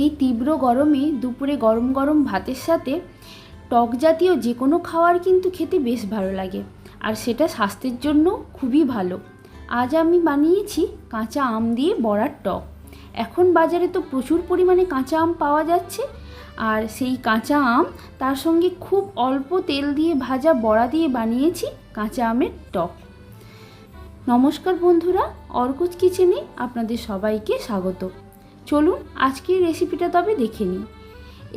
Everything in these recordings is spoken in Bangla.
এই তীব্র গরমে দুপুরে গরম গরম ভাতের সাথে টক জাতীয় যে কোনো খাবার কিন্তু খেতে বেশ ভালো লাগে। আর সেটা স্বাস্থ্যের জন্য খুবই ভালো। আজ আমি বানিয়েছি কাঁচা আম দিয়ে বড়ার টক। এখন বাজারে তো প্রচুর পরিমাণে কাঁচা আম পাওয়া যাচ্ছে। আর সেই কাঁচা আম, তার সঙ্গে খুব অল্প তেল দিয়ে ভাজা বড়া দিয়ে বানিয়েছি কাঁচা আমের টক। নমস্কার বন্ধুরা, অর্কুজ কিচেনে আপনাদের সবাইকে স্বাগত। চলুন আজকের রেসিপিটা তবে দেখে নিই।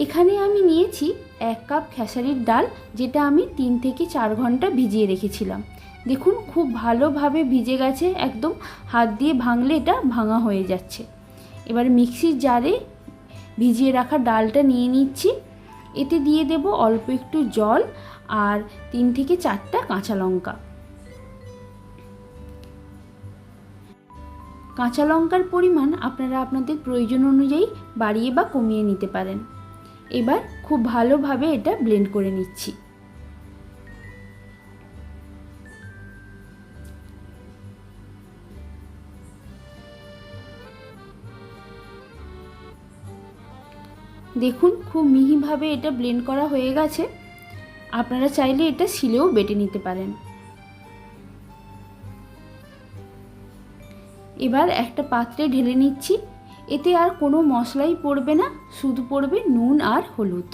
এখানে আমি নিয়েছি এক কাপ খেসারির ডাল, যেটা আমি তিন থেকে চার ঘণ্টা ভিজিয়ে রেখেছিলাম। দেখুন, খুব ভালোভাবে ভিজে গেছে, একদম হাত দিয়ে ভাঙলে এটা ভাঙা হয়ে যাচ্ছে। এবার মিক্সির জারে ভিজিয়ে রাখা ডালটা নিয়ে নিচ্ছি। এতে দিয়ে দেব অল্প একটু জল আর তিন থেকে চারটা কাঁচা লঙ্কা। কাঁচা লঙ্কার পরিমাণ আপনারা আপনাদের প্রয়োজন অনুযায়ী বাড়িয়ে বা কমিয়ে নিতে পারেন। এবার খুব ভালোভাবে এটা ব্লেন্ড করে নিচ্ছি। দেখুন খুব মিহিভাবে এটা ব্লেন্ড করা হয়ে গেছে। আপনারা চাইলে এটা শিলেও বেটে নিতে পারেন। এবার একটা পাত্রে ঢেলে নিচ্ছি। এতে আর কোনো মশলাই পড়বে না, শুধু পড়বে নুন আর হলুদ।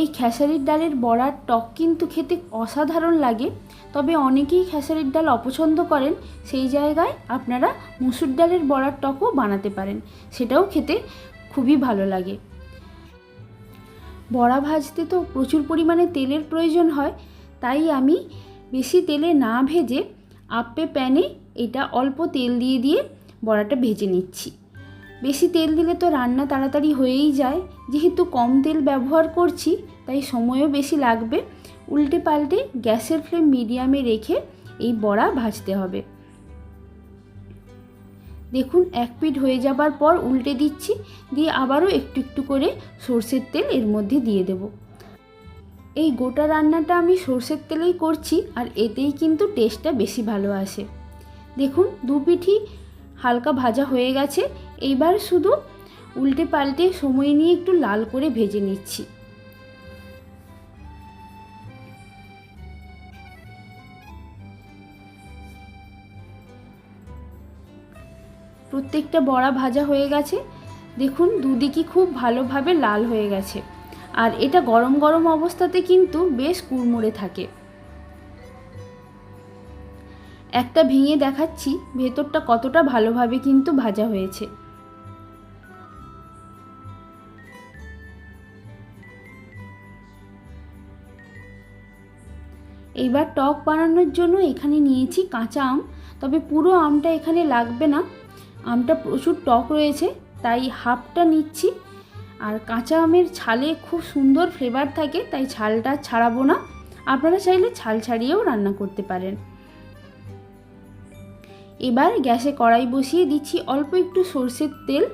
এই খেসারির ডালের বড়ার টক কিন্তু খেতে অসাধারণ লাগে, তবে অনেকেই খেসারির ডাল অপছন্দ করেন। সেই জায়গায় আপনারা মুসুর ডালের বড়ার টকও বানাতে পারেন, সেটাও খেতে খুবই ভালো লাগে। বড়া ভাজতে তো প্রচুর পরিমাণে তেলের প্রয়োজন হয়, তাই আমি বেশি তেলে না ভেজে আপে প্যানে এটা অল্প তেল দিয়ে দিয়ে বড়াটা ভেজে নিচ্ছি। বেশি তেল দিলে তো রান্না তাড়াতাড়ি হয়েই যায়। যেহেতু কম তেল ব্যবহার করছি, তাই সময়ও বেশি লাগবে। উল্টে পাল্টে গ্যাসের ফ্লেম মিডিয়ামে রেখে এই বড়া ভাজতে হবে। দেখুন, এক পিঠ হয়ে যাবার পর উল্টে দিচ্ছি। দিয়ে আবারও একটু একটু করে সর্ষের তেল এর মধ্যে দিয়ে দেব। এই গোটা রান্নাটা আমি সর্ষের তেলেই করছি আর এতেই কিন্তু টেস্টটা বেশি ভালো আসে। দেখুন, দু পিঠি হালকা ভাজা হয়ে গেছে। এইবার শুধু উল্টে পাল্টে সময় নিয়ে একটু লাল করে ভেজে নিচ্ছি। প্রত্যেকটা বড়া ভাজা হয়ে গেছে। দেখুন, দুদিকই খুব ভালোভাবে লাল হয়ে গেছে। আর এটা গরম গরম অবস্থাতে কিন্তু বেশ কুড়মুড়ে থাকে। একটা ভেঙে দেখাচ্ছি, ভেতরটা কতটা ভালোভাবে কিন্তু ভাজা হয়েছে। এইবার টক বানানোর জন্য এখানে নিয়েছি কাঁচা আম, তবে পুরো আমটা এখানে লাগবে না। আমটা প্রচুর টক রয়েছে, তাই হাফটা নিচ্ছি। আর কাঁচা আমের ছালে খুব সুন্দর ফ্লেভার থাকে, তাই ছালটা ছাড়াবো না। আপনারা চাইলে ছাল ছাড়িয়েও রান্না করতে পারেন। এবার গ্যাসে কড়াই বসিয়ে দিচ্ছি অল্প একটু সর্ষের তেল।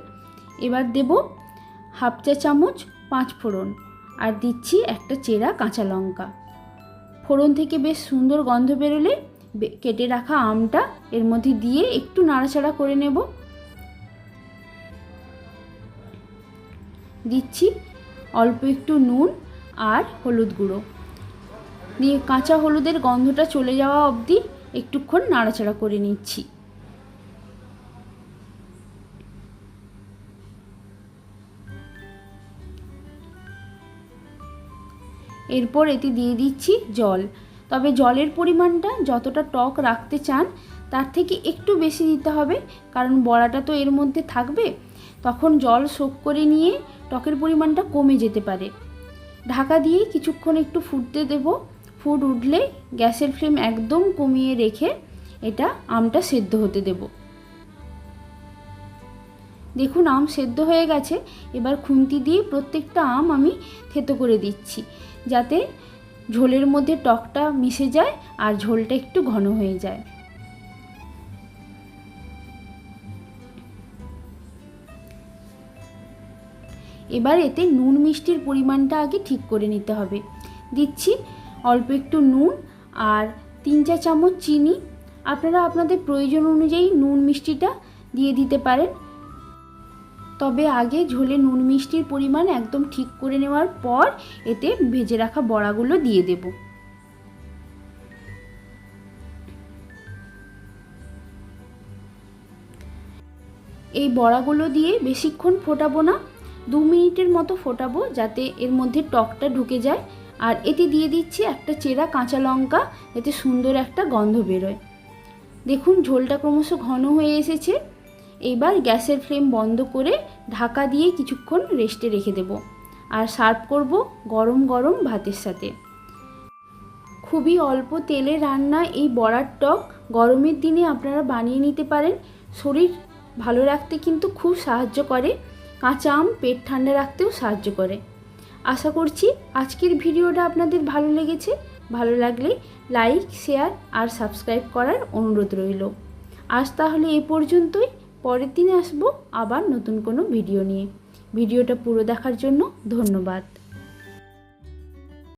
এবার দেব হাফ চা চামচ পাঁচ ফোড়ন আর দিচ্ছি একটা চেরা কাঁচা লঙ্কা। ফোড়ন থেকে বেশ সুন্দর গন্ধ বেরোলে কেটে রাখা আমটা এর মধ্যে দিয়ে একটু নাড়াচাড়া করে নেব। দিচ্ছি। অল্প একটু নুন আর হলুদ গুঁড়ো। দিয়ে কাঁচা হলুদের গন্ধটা চলে যাওয়া অবধি একটুক্ষণ নাড়াচাড়া করে নিচ্ছি। এরপর এতে দিয়ে দিচ্ছি জল। তবে জলের পরিমাণটা যতটা টক রাখতে চান, তার থেকে একটু বেশি দিতে হবে, কারণ বড়াটা তো এর মধ্যে থাকবে। তখন জল শোক করে নিয়ে টকের পরিমাণটা কমে যেতে পারে। ঢাকা দিয়ে কিছুক্ষণ একটু ফুটতে দেব। ফুট উঠলে গ্যাসের ফ্লেম একদম কমিয়ে রেখে এটা আমটা সেদ্ধ হতে দেব। দেখুন, আম সেদ্ধ হয়ে গেছে। এবার খুন্তি দিয়ে প্রত্যেকটা আম আমি থেতো করে দিচ্ছি, যাতে ঝোলের মধ্যে টকটা মিশে যায় আর ঝোলটা একটু ঘন হয়ে যায়। এবার এতে নুন মিষ্টির পরিমাণটা আগে ঠিক করে নিতে হবে। দিচ্ছি অল্প একটু নুন আর তিন চা চামচ চিনি। আপনারা আপনাদের প্রয়োজন অনুযায়ী নুন মিষ্টিটা দিয়ে দিতে পারেন। তবে আগে ঝোলে নুন মিষ্টির পরিমাণ একদম ঠিক করে নেওয়ার পর এতে ভেজে রাখা বড়াগুলো দিয়ে দেব। এই বড়াগুলো দিয়ে বেশিক্ষণ ফোটাবো না। দু মিনিটের মতো ফোটাবো যাতে এর মধ্যে টকটা ঢুকে যায়। আর এতে দিয়ে দিচ্ছি একটা চেরা কাঁচা লঙ্কা যাতে সুন্দর একটা গন্ধ বেরোয়। দেখুন, ঝোলটা ক্রমশ ঘন হয়ে এসেছে। এইবার গ্যাসের ফ্লেম বন্ধ করে ঢাকা দিয়ে কিছুক্ষণ রেস্টে রেখে দেব। আর সার্ভ করব গরম গরম ভাতের সাথে। খুবই অল্প তেলে রান্না এই বড়ার টক গরমের দিনে আপনারা বানিয়ে নিতে পারেন। শরীর ভালো রাখতে কিন্তু খুব সাহায্য করে। কাঁচা আম পেট ঠান্ডা রাখতেও সাহায্য করে। আশা করছি আজকের ভিডিওটা আপনাদের ভালো লেগেছে। ভালো লাগলে লাইক, শেয়ার আর সাবস্ক্রাইব করার অনুরোধ রইল। আজ তাহলে এ পর্যন্তই। পরের দিনে আসব আবার নতুন কোনো ভিডিও নিয়ে। ভিডিওটা পুরো দেখার জন্য ধন্যবাদ।